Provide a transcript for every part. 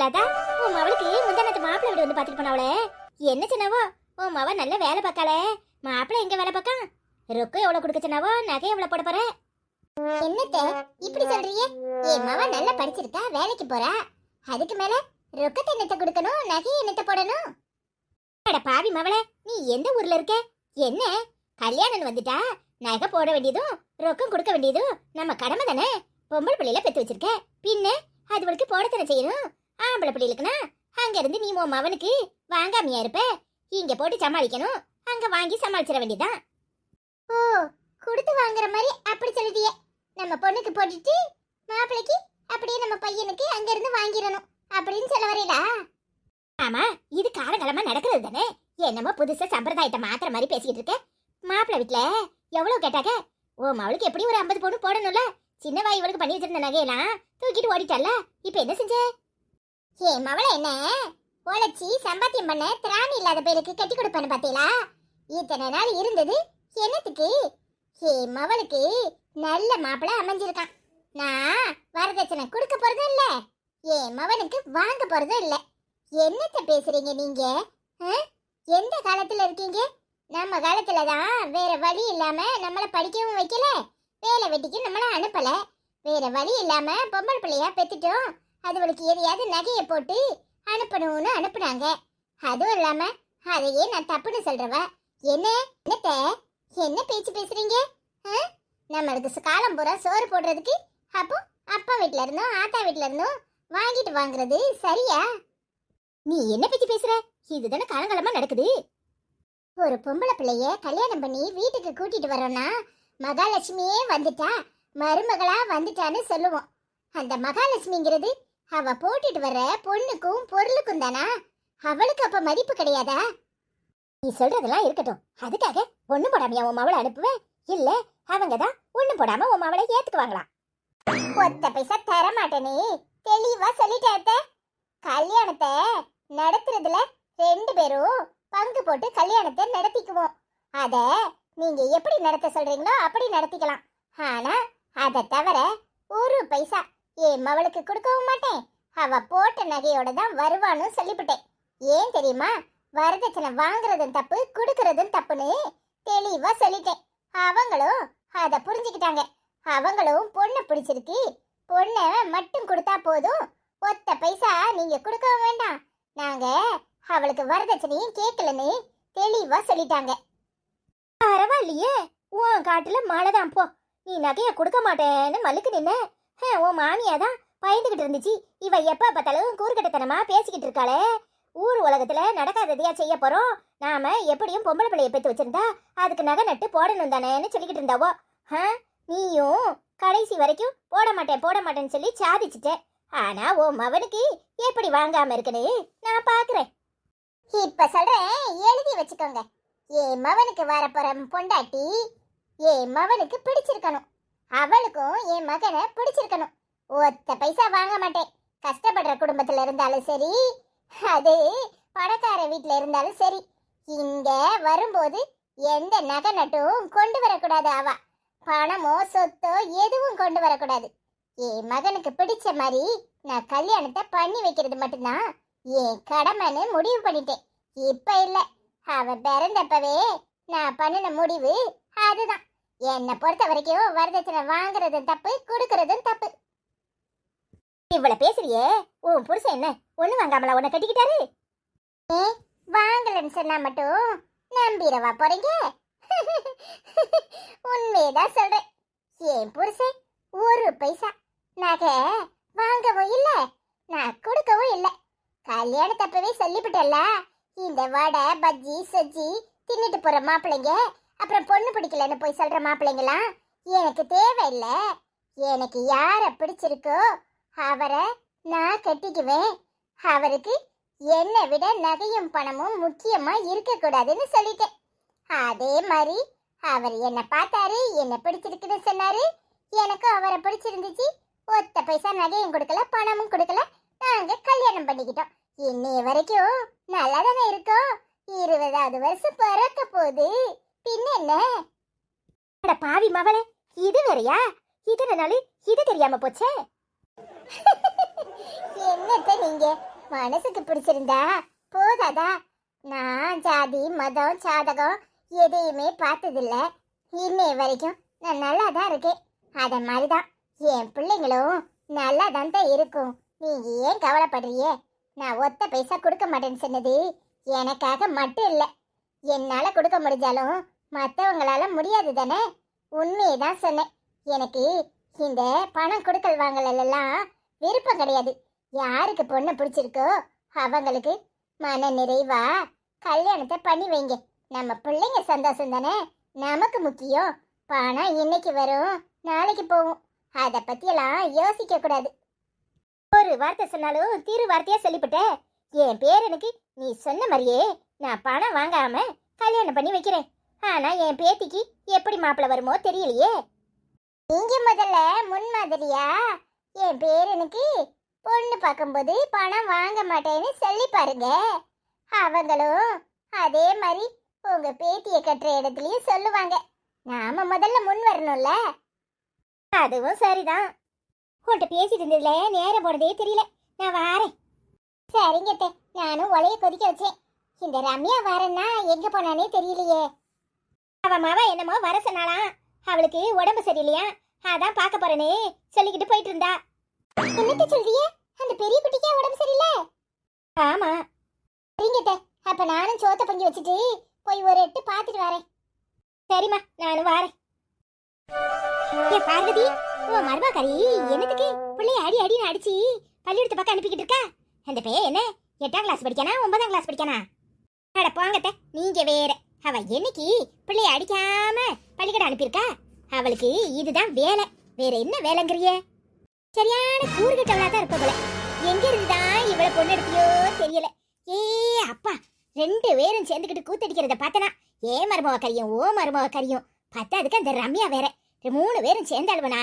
லதா உன் மவளுக்கு முந்தானத்து மாப்பிள்ளை வீடு வந்து பார்த்துட்டு போனவளே. என்ன சொன்னவோ? உன் மவ நல்ல வேலை பார்க்காளே. மாப்பிள்ளை எங்க வேலை பார்க்கான்? ரொக்கம் எவ்வளவு கொடுக்க சொன்னவோ நகை எவ்வளவு போட போற? என்னத்த இப்படி சொல்றியே என் மவ நல்லா படிச்சிருக்கா வேலைக்கு போறா. அதுக்கு மேல ரொக்கத்தை என்னத்தை கொடுக்கணும் நகை என்னத்தை போடணும்? அட பாவி மவளே நீ எந்த ஊர்ல இருக்க? என்ன? கல்யாணம் வந்துட்டா நகை போட வேண்டியதும் ரொக்கம் கொடுக்க வேண்டியதும் நம்ம கடமை தானே? பொம்பளை பிள்ளையில பெத்து வச்சிருக்க. பின்ன அதுவளுக்கு போடத்தனை செய்யணும். ஆம்பளை பிள்ளைகளுக்குனா அங்க இருந்து நீ உன் மவனுக்கு வாங்காமையா இருப்ப? இங்க போட்டு சமாளிக்கணும். அங்க வாங்கி சமாளிச்சிட வேண்டியதான் ஓ கொடுத்து வாங்குற மாதிரி அப்படி சொல்லிட்டியே. நம்ம பொண்ணுக்கு போட்டுட்டு மாப்பிளைக்கு அப்படியே நம்ம பையனுக்கு அங்க இருந்து வாங்கிடணும். அப்படின்னு சொல்ல வரீடா ஆமா இது காலகாலமா நடக்கிறது தானே. என்னமோ புதுசா சம்பிரதாயத்தை மாத்திர மாதிரி பேசிக்கிட்டு இருக்க. மாப்பிள்ளை வீட்டுல எவ்வளவு கேட்டாக்க ஓ மவளுக்கு எப்படி ஒரு ஐம்பது பொண்ணு போடணும்ல? சின்ன வாய் இவளுக்கு பண்ணி வச்சிருந்த நகையெல்லாம் தூக்கிட்டு ஓடிட்டால இப்ப என்ன செஞ்சேன் ஏ மவள என்ன? உழைச்சி சம்பாத்தியம் பண்ண திராணி இல்லாத பேருக்கு கட்டி கொடுப்பேன்னு பார்த்தீங்களா? இத்தனை நாள் இருந்தது என்னத்துக்கு? ஏ மவளுக்கு நல்ல மாப்பிள்ளை அமைஞ்சிருக்கான். நான் வரதட்சணை கொடுக்க போறதும் இல்ல. ஏ மவனுக்கு வாங்க போறதும் இல்ல. என்னத்த பேசுறீங்க நீங்க? ஆ? எந்த காலத்துல இருக்கீங்க? நம்ம காலத்துல தான் வேற வழி இல்லாம நம்மள படிக்கவும் வைக்கல வேலை வெட்டிக்கு நம்மள அனுப்பல. வேற வழி இல்லாம பொம்பளை பிள்ளையா பெத்துட்டோம். அதுவளுக்கு எதையாவது நகையை போட்டு அனுப்பணும்னு அனுப்புனாங்க. அதுவும் இல்லாம அதையே நான் தப்புன்னு சொல்றவ என்ன? என்னத்த? என்ன பேச்சு பேசுறீங்க? ஆ? நம்மளுக்கு காலம் பூரா சோறு போடுறதுக்கு அப்போ அப்பா வீட்ல இருந்தோம் ஆத்தா வீட்ல இருந்தோம் வாங்கிட்டு வாங்குறது சரியா? நீ என்ன பேச்சு பேசுற? இதுதானே காலங்காலமா நடக்குது. ஒரு பொம்பளை பிள்ளைய கல்யாணம் பண்ணி வீட்டுக்கு கூட்டிட்டு வரோம்னா மகாலட்சுமியே வந்துட்டா மருமகளா வந்துட்டான்னு சொல்லுவோம். அந்த மகாலட்சுமிங்கிறது அவ போட்டுட்டு வர பொண்ணுக்கும் பொருளுக்கும் தானா? அவளுக்கு அப்ப மதிப்பு கிடையாதா? நீ சொல்றதெல்லாம் இருக்கட்டும். அதுக்காக ஒண்ணு போடாமையா உன் மவளை அனுப்புவேன் இல்ல அவங்க தான் ஒண்ணு போடாம உன் மவளை ஏத்துக்குவாங்களா ஒத்த பைசா தர மாட்டேனே தெளிவா சொல்லிட்டேத்த கல்யாணத்தை நடத்துறதுல ரெண்டு பேரும் பங்கு போட்டு கல்யாணத்தை நடத்திக்குவோம். அத நீங்க எப்படி நடத்த சொல்றீங்களோ அப்படி நடத்திக்கலாம். ஆனா அதை தவிர ஒரு பைசா என் மவளுக்கு கொடுக்கவும் மாட்டேன்? அவ போட்ட நகையோட தான் வருவான்னு சொல்லிவிட்டேன். ஏன் தெரியுமா? வரதட்சணை வாங்குறதும் தப்பு கொடுக்கறதும் தப்புன்னு தெளிவா சொல்லிட்டேன். அவங்களும் அதை புரிஞ்சுக்கிட்டாங்க. அவங்களும் பொண்ணை பிடிச்சிருக்கு. பொண்ணை மட்டும் கொடுத்தா போதும். ஒத்த பைசா நீங்க கொடுக்கவும் வேண்டாம். நாங்க அவளுக்கு வரதட்சணையும் கேட்கலன்னு தெளிவா சொல்லிட்டாங்க. பரவாயில்லையே. உன் காட்டுல மழை தான் போ. நீ நகைய கொடுக்க மாட்டேன்னு மல்லுக்கு நின்ன. உன் மாமியா தான் பயந்துகிட்டு இருந்துச்சு. இவ எப்ப பார்த்தாலும் கூறுகட்டத்தனமா பேசிக்கிட்டு இருக்காளே. ஊர் உலகத்துல நடக்காததையா செய்ய போறோம். நாம எப்படியும் பொம்பளை பிள்ளைய பெத்து வச்சிருந்தா அதுக்கு நகை நட்டு போடணும் தானேன்னு சொல்லிக்கிட்டு இருந்தாவோ. ஆ நீயும் கடைசி வரைக்கும் போட மாட்டேன் போட மாட்டேன்னு சொல்லி சாதிச்சிட்டேன் ஆனா ஓ மவனுக்கு எப்படி வாங்காம இருக்குன்னு நான் பாக்குறேன். இப்ப சொல்றேன் எழுதி வச்சுக்கோங்க. ஏ மவனுக்கு வரப்போற பொண்டாட்டி ஏ மவனுக்கு பிடிச்சிருக்கணும். அவளுக்கும் என் மகனை பிடிச்சிருக்கணும். ஒத்த பைசா வாங்க மாட்டேன். கஷ்டப்படுற குடும்பத்துல இருந்தாலும் சரி அது பணக்கார வீட்டுல இருந்தாலும் சரி இங்க வரும்போது எந்த நகை நட்டும் கொண்டு வரக்கூடாது அவ. பணமோ சொத்தோ எதுவும் கொண்டு வரக்கூடாது. என் மகனுக்கு பிடிச்ச மாதிரி நான் கல்யாணத்தை பண்ணி வைக்கிறது மட்டும்தான் என் கடமைன்னு முடிவு பண்ணிட்டேன். இப்ப இல்ல அவன் பிறந்தப்பவே நான் பண்ணின முடிவு அதுதான். என்னை பொறுத்த வரைக்கும் வரதட்சணை வாங்குறதும் தப்பு கொடுக்கறதும் தப்பு. இவ்வளவு பேசுறியே? உன் புருஷன் என்ன? ஒண்ணு வாங்காமல உன்னை கட்டிக்கிட்டாரு? ஏ வாங்கலன்னு சொன்னா மட்டும் நம்பிடவா போறீங்க? உண்மையதான் சொல்றேன். ஏன் புருஷன் ஒரு பைசா நகை வாங்கவும் இல்ல நான் கொடுக்கவும் இல்ல. கல்யாணத்தப்பவே சொல்லிவிட்டல இந்த வடை பஜ்ஜி சஜ்ஜி தின்னுட்டு போற மாப்பிள்ளைங்க அப்புறம் பொண்ணு பிடிக்கலன்னு போய் சொல்ற மாப்பிள்ளைங்களாம் எனக்கு தேவையில்ல. எனக்கு யாரை பிடிச்சிருக்கோ அவரை நான் கட்டிக்குவேன். அவருக்கு என்னை விட நகையும் பணமும் முக்கியமா இருக்கக்கூடாதுன்னு சொல்லிட்டேன். அதே மாதிரி அவர் என்னை பார்த்தாரு என்னை பிடிச்சிருக்குன்னு சொன்னாரு. எனக்கும் அவரை பிடிச்சிருந்துச்சு. ஒத்த பைசா நகையும் கொடுக்கல பணமும் கொடுக்கல. நாங்க கல்யாணம் பண்ணிக்கிட்டோம். இன்னைய வரைக்கும் நல்லா தானே இருக்கோம். இருபதாவது வருஷம் பிறக்க போகுது. பின்ன என்ன அட பாவி மவளே இது வேறையா? இத்தனை நாள் இது தெரியாம போச்சே? என்னத்த நீங்க? மனசுக்கு பிடிச்சிருந்தா போதாதா? நான் ஜாதி மதம் சாதகம் எதையுமே பார்த்ததில்ல. இன்னைய வரைக்கும் நான் நல்லா தான் இருக்கேன். அத மாதிரி தான் என் பிள்ளைங்களும் நல்லா தான் தான் இருக்கும். நீங்க ஏன் கவலைப்படுறியே? நான் ஒத்த பைசா கொடுக்க மாட்டேன்னு சொன்னது எனக்காக மட்டும் இல்லை. என்னால கொடுக்க முடிஞ்சாலும் மற்றவங்களால முடியாது தானே? உண்மையை தான் சொன்னேன். எனக்கு இந்த பணம் கொடுக்கல் வாங்கல எல்லாம் விருப்பம் கிடையாது. யாருக்கு பொண்ணு பிடிச்சிருக்கோ அவங்களுக்கு மன நிறைவா கல்யாணத்தை பண்ணி வைங்க. நம்ம பிள்ளைங்க சந்தோஷம் தானே? நமக்கு முக்கியம். பணம் இன்னைக்கு வரும் நாளைக்கு போகும். அதை பத்தியெல்லாம் யோசிக்க கூடாது. ஒரு வார்த்தை சொன்னாலும் திரு வார்த்தையா சொல்லிவிட்டேன் என் பேரனுக்கு நீ சொன்ன மாதிரியே நான் பணம் வாங்காம கல்யாணம் பண்ணி வைக்கிறேன். ஆனா என் பேத்திக்கு எப்படி மாப்பிள்ளை வருமோ தெரியலையே. நீங்க முதல்ல முன் மாதிரியா? என் பேரனுக்கு பொண்ணு பார்க்கும்போது பணம் வாங்க மாட்டேன்னு சொல்லி பாருங்க. அவங்களும் அதே மாதிரி உங்க பேத்திய கட்டுற இடத்துலயும் சொல்லுவாங்க. நாம முதல்ல முன் வரணும்ல. அதுவும் சரிதான். உன்கிட்ட பேசிட்டு இருந்ததுல நேரம் போனதே தெரியல. நான் வாரேன். சரிங்க நானும் ஒலைய கொதிக்க வச்சேன். இந்த ரம்யா வரன்னா எங்க போனானே தெரியலையே. அவ மாவ என்னமோ வர சொன்னாலாம் அவளுக்கு உடம்பு சரியில்லையா? அதான் பார்க்க போறேனே சொல்லிக்கிட்டு போயிட்டு இருந்தா என்னத்த சொல்றியே? அந்த பெரிய குட்டிக்கே உடம்பு சரியில்லை? ஆமா. சரிங்க அப்ப நானும் சோத்த பங்கி வச்சுட்டு போய் ஒரு எட்டு பார்த்துட்டு வரேன். சரிம்மா நானும் வரேன். ஏ பார்வதி ஓ மருமகரி என்னத்துக்கு? பிள்ளைய அடி அடின்னு அடிச்சு பள்ளிக்கூடத்து பக்கம் அனுப்பிக்கிட்டு இருக்கா? அந்த பையன் என்ன? எட்டாம் கிளாஸ் படிக்கானா ஒன்பதாம் கிளாஸ் படிக்கானா? அட போங்கத்த நீங்க வேற. அவ என்னைக்கு பிள்ளைய அடிக்காம பள்ளிக்கூடம் அனுப்பியிருக்கா? அவளுக்கு இதுதான் வேலை. வேற என்ன வேலைங்கிறிய சரியான கூறுகிட்டவளா தான் இருப்ப போல. எங்க இருந்துதான் இவளை பொண்ணு எடுத்தியோ தெரியல. ஏ அப்பா ரெண்டு பேரும் சேர்ந்துக்கிட்டு கூத்தடிக்கிறத பார்த்தனா ஏ மருமக கரியும் ஓ மருமக கரியும். பத்தாதுக்கு அந்த ரம்யா வேற. மூணு பேரும் சேர்ந்தாளுவனா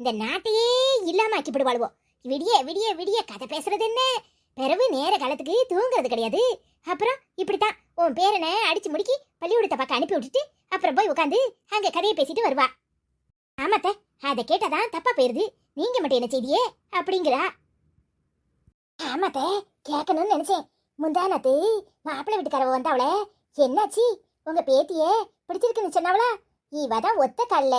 இந்த நாட்டையே இல்லாம ஆக்கி விடுவாளுவோ விடிய விடிய விடிய கதை பேசுறது என்ன? பிறகு நேர காலத்துக்கு தூங்குறது கிடையாது. அப்புறம் இப்படித்தான். உன் பேரனை அடிச்சு முடிக்கி பள்ளிக்கூடத்தை பக்கம் அனுப்பி விட்டுட்டு அப்புறம் போய் உட்காந்து அங்க கதையை பேசிட்டு வருவா. ஆமாத்த அதை கேட்டாதான் தப்பா போயிருது. நீங்க மட்டும் என்ன செய்தியே? அப்படிங்கிறா. ஆமாத்த கேட்கணும்னு நினைச்சேன். முந்தானத்து மாப்பிள்ளை வீட்டுக்காரவ வந்தாவளே என்னாச்சு? உங்க பேத்தியே பிடிச்சிருக்குன்னு சொன்னாவளா? இவ தான் ஒத்த கல்ல.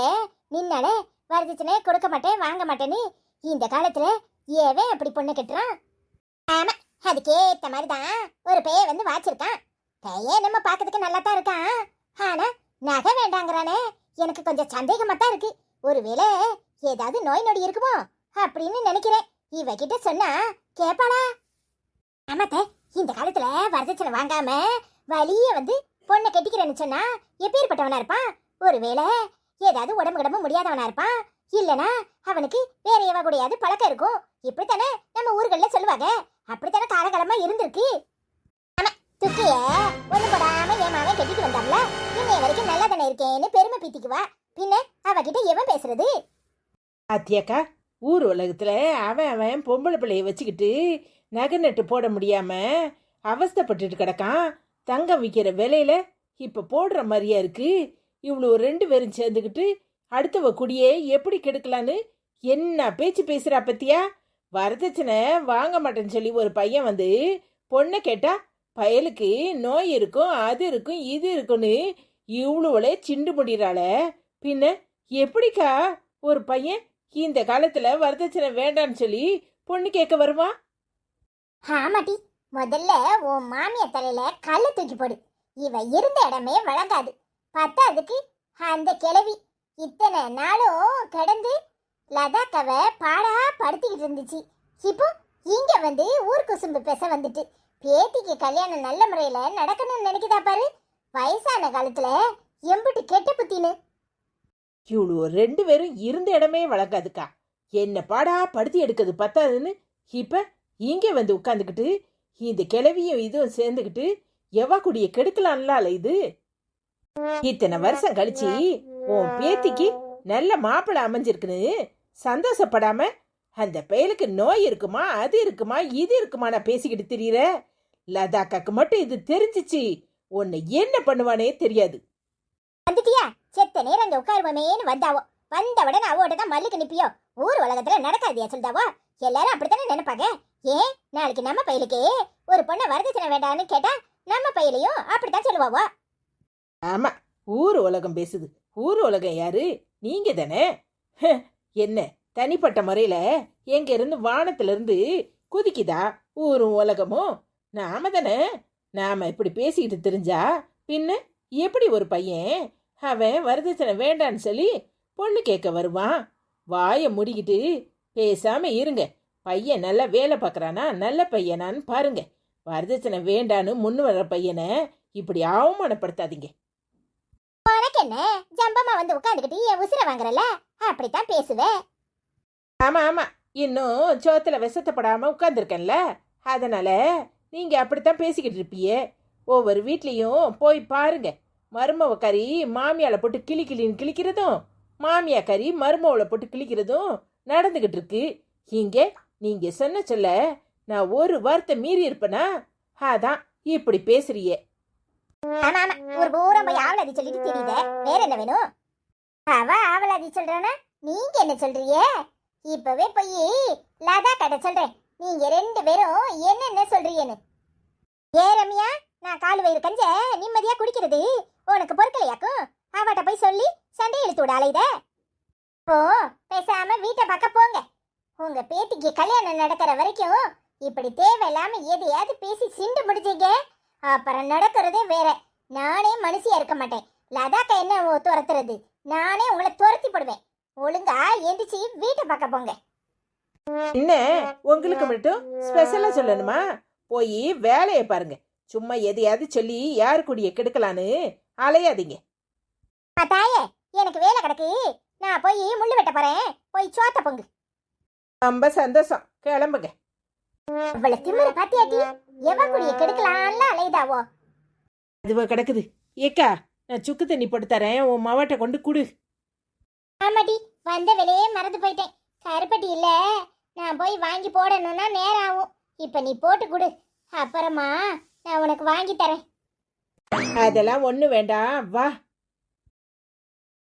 நின்னாலே வரதட்சணை கொடுக்க மாட்டேன் வாங்க மாட்டேன்னு இந்த காலத்துல ஏவே அப்படி பொண்ணு கட்டுறான்? ஆமா அதுக்கேத்த மாதிரி தான் ஒரு பேய வந்து வாச்சிருக்கான். பையன் நம்ம பார்க்கறதுக்கு நல்லா தான் இருக்கான். ஆனா நகை வேண்டாங்கிறானே. எனக்கு கொஞ்சம் சந்தேகமாக தான் இருக்கு. ஒருவேளை ஏதாவது நோய் நொடி இருக்குமோ அப்படின்னு நினைக்கிறேன். இவகிட்ட சொன்னா கேப்பாளா? ஆமாத்த இந்த காலத்துல வரதட்சணை வாங்காம வழிய வந்து பொண்ணை கட்டிக்கிறேன்னு சொன்னா எப்பேற்பட்டவனா இருப்பான்? ஒருவேளை ஏதாவது உடம்பு உடம்பு முடியாதவனா இருப்பான்? இல்லனா அவனுக்கு வேற எவ கூடயாவது பழக்கம் இருக்கும். இப்படித்தானே நம்ம ஊர்களில் சொல்லுவாங்க? அப்படித்தானே காலகாலமா இருந்திருக்கு? ஆமா துக்கிய ஒண்ணு போடாம என் மாவன் கட்டிட்டு வந்தாம்ல இன்னைய வரைக்கும் நல்லா தானே இருக்கேன்னு பெருமை பீத்திக்குவா பின்ன அவகிட்ட எவன் பேசுறது? அத்தியாக்கா ஊர் உலகத்துல அவன் அவன் பொம்பளை பிள்ளைய வச்சுக்கிட்டு நகை நட்டு போட முடியாம அவஸ்தைப்பட்டுட்டு கிடக்கான். தங்கம் விற்கிற விலையில இப்ப போடுற மாதிரியா இருக்கு. இவ்வளோ ரெண்டு பேரும் சேர்ந்துக்கிட்டு அடுத்தவ குடியே எப்படி கெடுக்கலான்னு என்ன பேச்சு பேசுறா பத்தியா? வரதட்சணை வாங்க மாட்டேன்னு சொல்லி ஒரு பையன் வந்து பொண்ணை கேட்டா பயலுக்கு நோய் இருக்கும் அது இருக்கும் இது இருக்குன்னு இவ்வளோவளே சிண்டு முடிறாள பின்ன எப்படிக்கா ஒரு பையன் இந்த காலத்தில் வரதட்சணை வேண்டான்னு சொல்லி பொண்ணு கேட்க வருமா ஆமாட்டி முதல்ல உன் மாமியார் தலையில கல்ல தூக்கி போடு. இவ இருந்த இடமே வழங்காது. பத்தாதுக்கு அந்த கிழவி இத்தனை நாளும் கடந்து லதாக்காவை பாடா படுத்திக்கிட்டு இருந்துச்சு. இப்போ இங்க வந்து ஊர் குசும்பு பேச வந்துட்டு. பேத்திக்கு கல்யாணம் நல்ல முறையில நடக்கணும்னு நினைக்குதா பாரு. வயசான காலத்துல எம்பிட்டு கெட்ட புத்தின்னு. இவ்வளோ ரெண்டு பேரும் இருந்த இடமே வளர்க்காதுக்கா. என்ன பாடா படுத்தி எடுக்கிறது பத்தாதுன்னு இப்ப இங்கே வந்து உட்காந்துக்கிட்டு இந்த கிளவியும் இதுவும் சேர்ந்துக்கிட்டு எவா குடிய கெடுக்கலாம்ல இது? இத்தனை வருஷம் கழிச்சு உன் பேத்திக்கு நல்ல மாப்பிள்ளை அமைஞ்சிருக்குன்னு சந்தோஷப்படாம அந்த பயலுக்கு நோய் இருக்குமா அது இருக்குமா இது இருக்குமா நான் பேசிக்கிட்டு திரியிற? லதாக்காக்கு மட்டும் இது தெரிஞ்சிச்சு. உன்னை என்ன பண்ணுவானே தெரியாது. வந்துட்டியா? செத்த நேரம் அங்க உட்காருவமேன்னு வந்தாவோ. வந்த உடனே அவோட தான் மல்லுக்கு நிப்பியோ. ஊர் உலகத்துல நடக்காதியா சொல்தாவோ எல்லாரும் அப்படித்தானே நினைப்பாங்க? ஏன்? நாளைக்கு நம்ம பையலுக்கு ஒரு பொண்ணை வரதட்சணை வேண்டாம்னு கேட்டா நம்ம பையலையும் அப்படித்தான் சொல்லுவாவோ? ஆமா ஊர் உலகம் பேசுது. ஊர் உலகம் யாரு? நீங்க தானே? என்ன தனிப்பட்ட முறையில எங்க இருந்து வானத்துல குதிக்குதா? ஊரும் உலகமும்? நாம தானே? நாம இப்படி பேசிக்கிட்டு தெரிஞ்சா பின்ன எப்படி ஒரு பையன் அவன் வரதட்சணை வேண்டான்னு சொல்லி பொண்ணு கேட்க வருவான்? வாயை முடிக்கிட்டு பேசாம இருங்க. பையன் நல்லா வேலை பார்க்கறானா? நல்ல பையனான்னு பாருங்க. வரதட்சணை வேண்டான்னு முன்னு வர்ற பையனை இப்படி அவமானப்படுத்தாதீங்க. உனக்கு என்ன? ஜம்பமா வந்து உட்காந்துக்கிட்டு என் உசுர வாங்குறல அப்படித்தான் பேசுவேன் ஆமா ஆமா. இன்னும் சோத்துல விசத்தப்படாம உட்காந்துருக்கேன்ல அதனால நீங்க அப்படித்தான் பேசிக்கிட்டு இருப்பியே. ஒவ்வொரு வீட்லேயும் போய் பாருங்க. மருமவ கறி மாமியால போட்டு கிளி கிளின்னு கிளிக்கிறதும் மாமியா கறி மருமவளை போட்டு கிளிக்கிறதும் நடந்துகிட்டு இருக்கு. இங்க நீங்க சொன்ன சொல்ல நான் ஒரு வார்த்தை மீறி இருப்பேனா? அதான் இப்படி பேசுறியே. ஆமா ஆமா. ஒரு பூரம் போய் ஆவலாதி சொல்லிட்டு தெரியுத. வேற என்ன வேணும்? அவ ஆவலாதி சொல்றானா? நீங்க என்ன சொல்றீங்க? இப்பவே போய் லதா கடை சொல்றேன். நீங்க ரெண்டு பேரும் என்னென்ன சொல்றீங்கன்னு? ஏ ரம்யா நான் கால் வயிறு கஞ்ச நிம்மதியா குடிக்கிறது. உனக்கு பொறுக்கலையாக்கும்? அவட்ட போய் சொல்லி சண்டை இழுத்து விட அலைத ஓ பேசாம வீட்டை பக்கம் போங்க. உங்க பேத்திக்கு கல்யாணம் நடக்கிற வரைக்கும் இப்படி தேவையில்லாம எதையாவது பேசி சிண்டு முடிச்சீங்க அப்புறம் நடக்கிறதே வேற. நானே மனுஷியா இருக்க மாட்டேன். லதாக்கா என்ன துரத்துறது? நானே உங்களை துரத்தி போடுவேன். ஒழுங்கா எந்திரிச்சு வீட்டை பார்க்க போங்க. என்ன? உங்களுக்கு மட்டும் ஸ்பெஷலா சொல்லணுமா? போய் வேலையை பாருங்க. சும்மா எதையாவது சொல்லி யாரு கூடிய கெடுக்கலான்னு அலையாதீங்க. தாயே எனக்கு வேலை கிடக்கு. நான் போய் முள்ளு வெட்ட போறேன். போய் சோத்த பொங்கு. ரொம்ப சந்தோஷம். கிளம்புங்க. இவ்வளவு திமிர பாத்தியாட்டி? எவன் குடிய கெடுக்கலாம்ல அலையுதாவோ அதுவா கிடக்குது. ஏக்கா நான் சுக்கு தண்ணி போட்டு தரேன். உன் மாவாட்ட கொண்டு குடு. ஆமாடி வந்த வேலையே மறந்து போயிட்டேன். கருப்பட்டி இல்ல. நான் போய் வாங்கி போடணும்னா நேரம் ஆகும். இப்ப நீ போட்டு கொடு. அப்புறமா நான் உனக்கு வாங்கி தரேன். அதெல்லாம் ஒண்ணு வேண்டாம். வா.